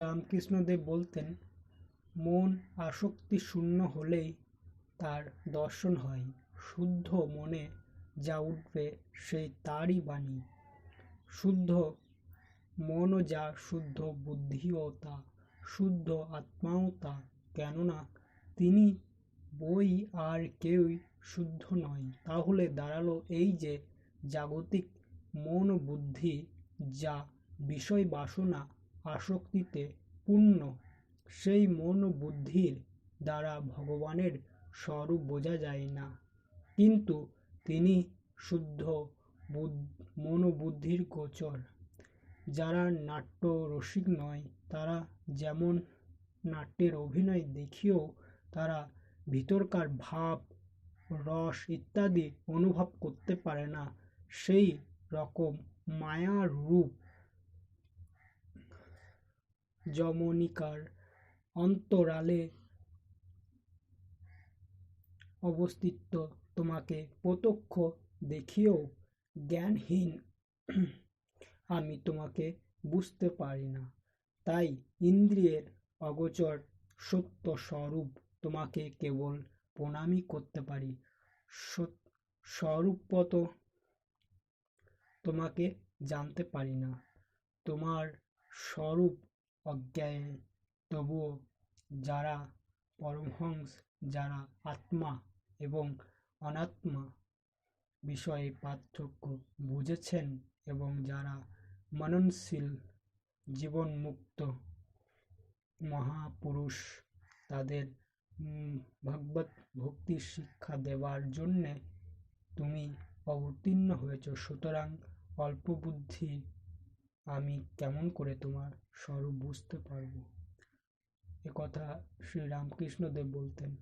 রামকৃষ্ণদেব বলতেন, মন আসক্তি শূন্য হলেই তার দর্শন হয়। শুদ্ধ মনে যা উঠবে সেই তারই বাণী। শুদ্ধ মনও যা শুদ্ধ বুদ্ধিও তা, শুদ্ধ আত্মাও তা। কেননা তিনি বই আর কেউই শুদ্ধ নয়। তাহলে দাঁড়াল এই যে জাগতিক মন বুদ্ধি যা বিষয় বাসনা আসক্তিতে পূর্ণ, সেই মন বুদ্ধির দ্বারা ভগবানের স্বরূপ বোঝা যায় না। কিন্তু তিনি শুদ্ধ মনোবুদ্ধির গোচর। যারা নাট্য রসিক নয়, তারা যেমন নাট্যের অভিনয় দেখিয়েও তারা ভিতরকার ভাব, রস ইত্যাদি অনুভব করতে পারে না, সেই রকম মায়ার রূপ যমনিকার অন্তরালে অবস্থিত। তোমাকে প্রত্যক্ষ দেখিয়েও জ্ঞানহীন। আমি তোমাকে বুঝতে পারি না। তাই ইন্দ্রিয়ের অগোচর সত্য স্বরূপ তোমাকে কেবল প্রণামই করতে পারি। স্বরূপত তোমাকে জানতে পারি না। তোমার স্বরূপ অজ্ঞায় তবুও যারা পরমহংস, যারা আত্মা এবং অনাত্মা বিষয়ে পার্থক্য বুঝেছেন এবং যারা মননশীল, জীবনমুক্ত মহাপুরুষ, তাদের ভগবত ভক্তির শিক্ষা দেওয়ার জন্যে তুমি অবতীর্ণ হয়েছ। সুতরাং অল্প বুদ্ধি আমি কেমন করে তোমার স্বরূপ বুঝতে পারব? এ কথা শ্রী রামকৃষ্ণদেব বলতেন।